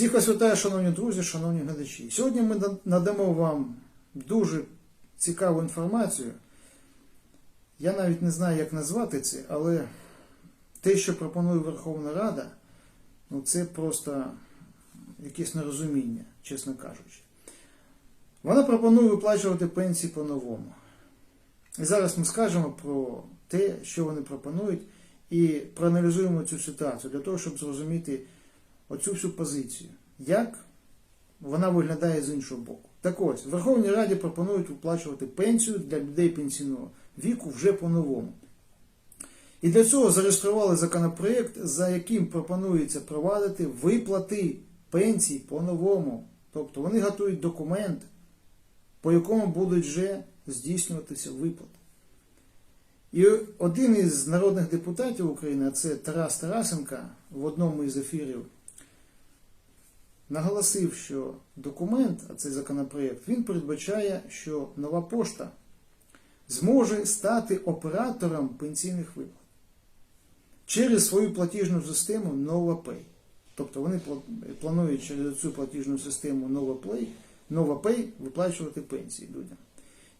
Всіх вас вітаю, шановні друзі, шановні глядачі. Сьогодні ми надамо вам дуже цікаву інформацію. Я навіть не знаю, як назвати це, але те, що пропонує Верховна Рада, ну це просто якесь нерозуміння, чесно кажучи. Вона пропонує виплачувати пенсії по-новому. І зараз ми скажемо про те, що вони пропонують, і проаналізуємо цю ситуацію для того, щоб зрозуміти оцю всю позицію. Як вона виглядає з іншого боку? Так ось, в Верховній Раді пропонують виплачувати пенсію для людей пенсійного віку вже по-новому. І для цього зареєстрували законопроєкт, за яким пропонується провадити виплати пенсій по-новому. Тобто вони готують документ, по якому будуть вже здійснюватися виплати. І один із народних депутатів України, це Тарас Тарасенка, в одному із ефірів наголосив, що документ, а цей законопроєкт, він передбачає, що нова пошта зможе стати оператором пенсійних виплат через свою платіжну систему NovaPay. Тобто вони планують через цю платіжну систему NovaPay, NovaPay виплачувати пенсії людям.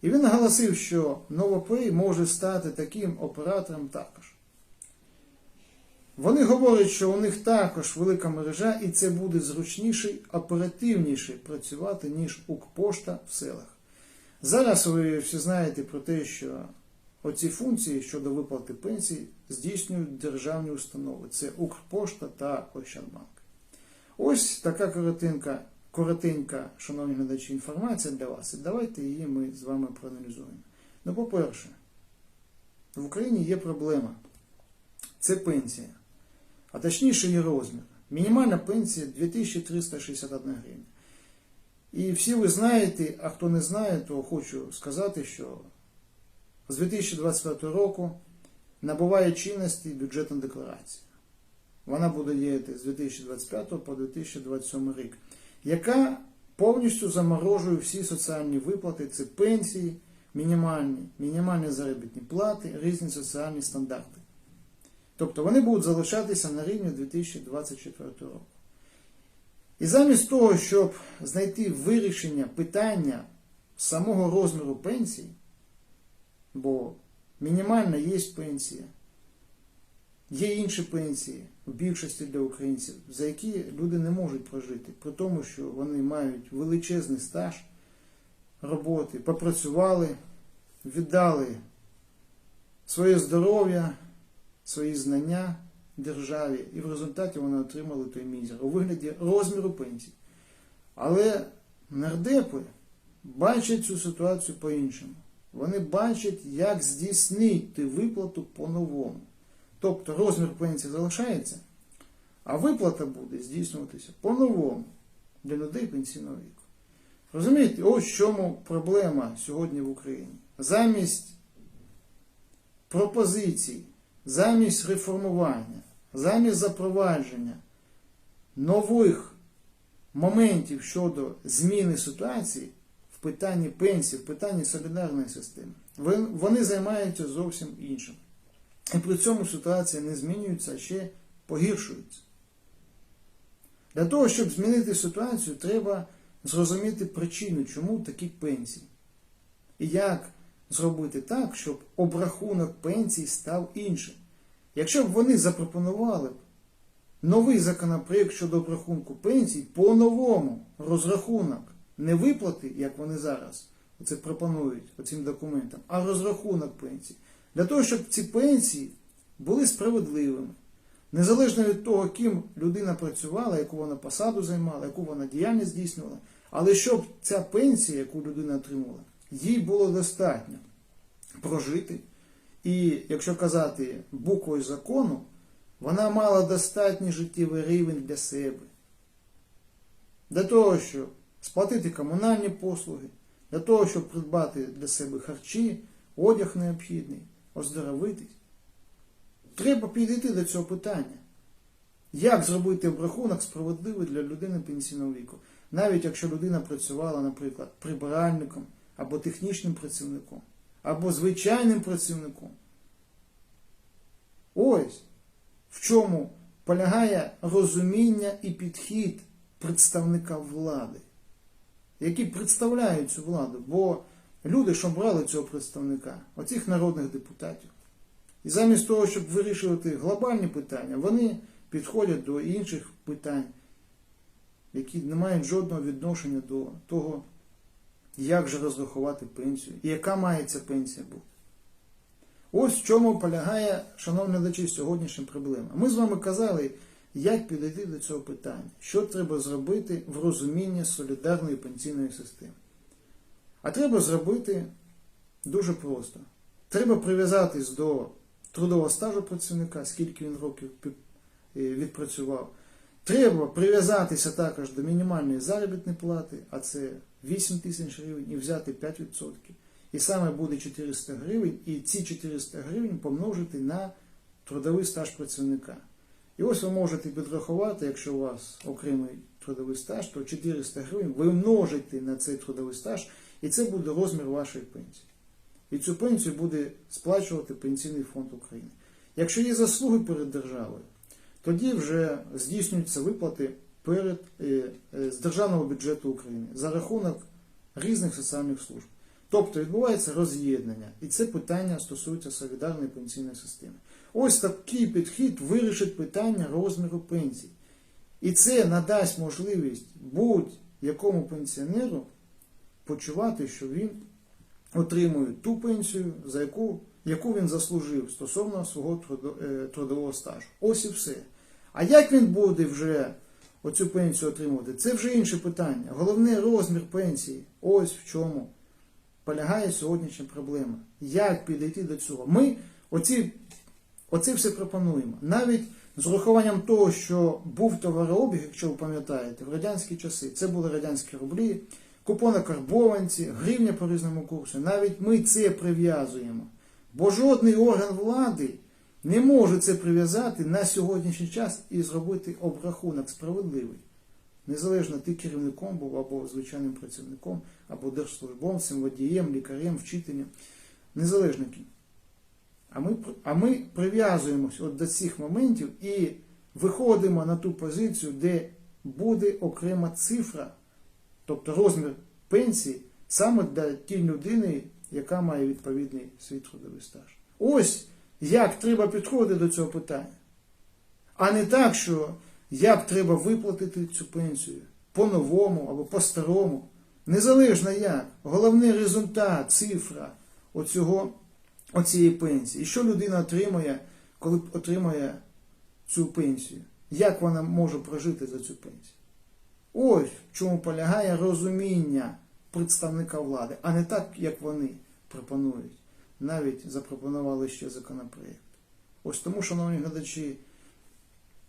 І він наголосив, що NovaPay може стати таким оператором також. Вони говорять, що у них також велика мережа, і це буде зручніше, оперативніше працювати, ніж Укрпошта в селах. Зараз ви всі знаєте про те, що оці функції щодо виплати пенсій здійснюють державні установи. Це Укрпошта та Ощадбанк. Ось така коротенька, коротенька, шановні глядачі, інформація для вас. І давайте її ми з вами проаналізуємо. Ну, по-перше, в Україні є проблема. Це пенсія а точніше її розмір. Мінімальна пенсія 2361 гривня. І всі ви знаєте, а хто не знає, то хочу сказати, що з 2025 року набуває чинності бюджетна декларація. Вона буде діяти з 2025 по 2027 рік, яка повністю заморожує всі соціальні виплати, це пенсії, мінімальні, мінімальні заробітні плати, різні соціальні стандарти. Тобто вони будуть залишатися на рівні 2024 року. І замість того, щоб знайти вирішення питання самого розміру пенсії, бо мінімальна є пенсія, є інші пенсії в більшості для українців, за які люди не можуть прожити, при тому, що вони мають величезний стаж роботи, попрацювали, віддали своє здоров'я свої знання державі, і в результаті вони отримали той мізер у вигляді розміру пенсії. Але нардепи бачать цю ситуацію по-іншому. Вони бачать, як здійснити виплату по-новому. Тобто розмір пенсії залишається, а виплата буде здійснюватися по-новому для людей пенсійного віку. Розумієте, ось в чому проблема сьогодні в Україні. Замість пропозицій замість реформування, замість запровадження нових моментів щодо зміни ситуації в питанні пенсії, в питанні солідарної системи, вони займаються зовсім іншим. І при цьому ситуація не змінюється, а ще погіршується. Для того, щоб змінити ситуацію, треба зрозуміти причину, чому такі пенсії. І як зробити так, щоб обрахунок пенсій став іншим. Якщо б вони запропонували б новий законопроєкт щодо обрахунку пенсій по-новому розрахунок, не виплати, як вони зараз це пропонують цим документам, а розрахунок пенсій. Для того, щоб ці пенсії були справедливими. Незалежно від того, ким людина працювала, яку вона посаду займала, яку вона діяльність здійснювала, але щоб ця пенсія, яку людина отримала, їй було достатньо прожити. І якщо казати буквою закону, вона мала достатній життєвий рівень для себе. Для того, щоб сплатити комунальні послуги, для того, щоб придбати для себе харчі, одяг необхідний, оздоровитись. Треба підійти до цього питання. Як зробити обрахунок справедливий для людини пенсійного віку? Навіть якщо людина працювала, наприклад, прибиральником або технічним працівником, або звичайним працівником. Ось в чому полягає розуміння і підхід представника влади, які представляють цю владу. Бо люди, що брали цього представника, оцих народних депутатів, і замість того, щоб вирішувати глобальні питання, вони підходять до інших питань, які не мають жодного відношення до того, як же розрахувати пенсію, і яка має ця пенсія бути. Ось в чому полягає, шановні глядачі, сьогоднішня проблема. Ми з вами казали, як підійти до цього питання, що треба зробити в розумінні солідарної пенсійної системи. А треба зробити дуже просто. Треба прив'язатись до трудового стажу працівника, скільки він років е, відпрацював. Треба прив'язатися також до мінімальної заробітної плати, а це 8 тисяч гривень, і взяти 5%. І саме буде 400 гривень, і ці 400 гривень помножити на трудовий стаж працівника. І ось ви можете підрахувати, якщо у вас окремий трудовий стаж, то 400 гривень ви множите на цей трудовий стаж, і це буде розмір вашої пенсії. І цю пенсію буде сплачувати Пенсійний фонд України. Якщо є заслуги перед державою, тоді вже здійснюються виплати перед, е, е, з державного бюджету України за рахунок різних соціальних служб. Тобто відбувається роз'єднання, і це питання стосується солідарної пенсійної системи. Ось такий підхід вирішить питання розміру пенсій. І це надасть можливість будь-якому пенсіонеру почувати, що він отримує ту пенсію, за яку, яку він заслужив стосовно свого е, трудового стажу. Ось і все. А як він буде вже оцю пенсію отримувати, це вже інше питання. Головне розмір пенсії. Ось в чому полягає сьогоднішня проблема. Як підійти до цього? Ми оці, оце все пропонуємо. Навіть з урахуванням того, що був товарообіг, якщо ви пам'ятаєте, в радянські часи це були радянські рублі, купони карбованці, гривня по різному курсу. Навіть ми це прив'язуємо. Бо жодний орган влади не може це прив'язати на сьогоднішній час і зробити обрахунок справедливий. Незалежно ти керівником був або звичайним працівником, або держслужбовцем, водієм, лікарем, вчителем, незалежно ким. А ми, а ми прив'язуємось от до цих моментів і виходимо на ту позицію, де буде окрема цифра, тобто розмір пенсії, саме для тієї людини, яка має відповідний свій трудовий стаж. Ось як треба підходити до цього питання. А не так, що як треба виплатити цю пенсію по-новому або по-старому. Незалежно як. Головний результат, цифра оцього, оцієї пенсії. І що людина отримує, коли отримує цю пенсію? Як вона може прожити за цю пенсію? Ось в чому полягає розуміння представника влади, а не так, як вони пропонують. Навіть запропонували ще законопроєкт. Ось тому, шановні глядачі,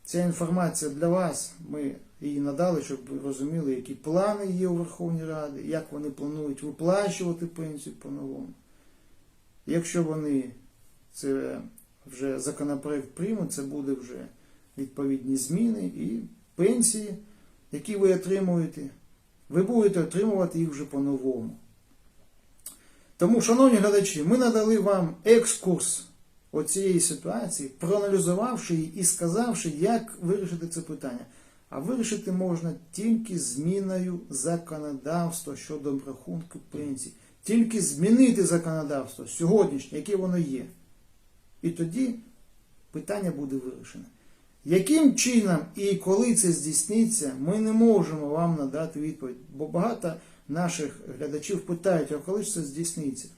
ця інформація для вас. Ми її надали, щоб ви розуміли, які плани є у Верховній Раді, як вони планують виплачувати пенсію по-новому. Якщо вони це вже законопроект приймуть, це буде вже відповідні зміни і пенсії, які ви отримуєте, ви будете отримувати їх вже по-новому. Тому, шановні глядачі, ми надали вам екскурс оцієї ситуації, проаналізувавши її і сказавши, як вирішити це питання. А вирішити можна тільки зміною законодавства щодо обрахунку пенсій. Тільки змінити законодавство сьогоднішнє, яке воно є. І тоді питання буде вирішене. Яким чином і коли це здійсниться, ми не можемо вам надати відповідь, бо багато наших глядачів питають, а коли ж це здійсниться?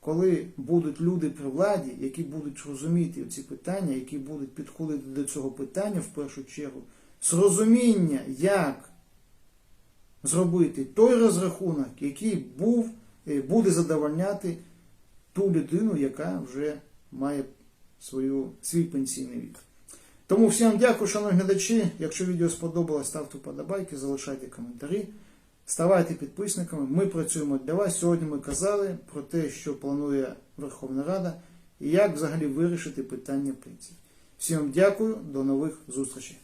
Коли будуть люди при владі, які будуть розуміти ці питання, які будуть підходити до цього питання в першу чергу, з розуміння, як зробити той розрахунок, який був, е, буде задовольняти ту людину, яка вже має свою, свій пенсійний вік. Тому всім дякую, шановні глядачі. Якщо відео сподобалось, ставте вподобайки, залишайте коментарі. Ставайте підписниками. Ми працюємо для вас. Сьогодні ми казали про те, що планує Верховна Рада і як взагалі вирішити питання пенсій. Всім дякую, до нових зустрічей.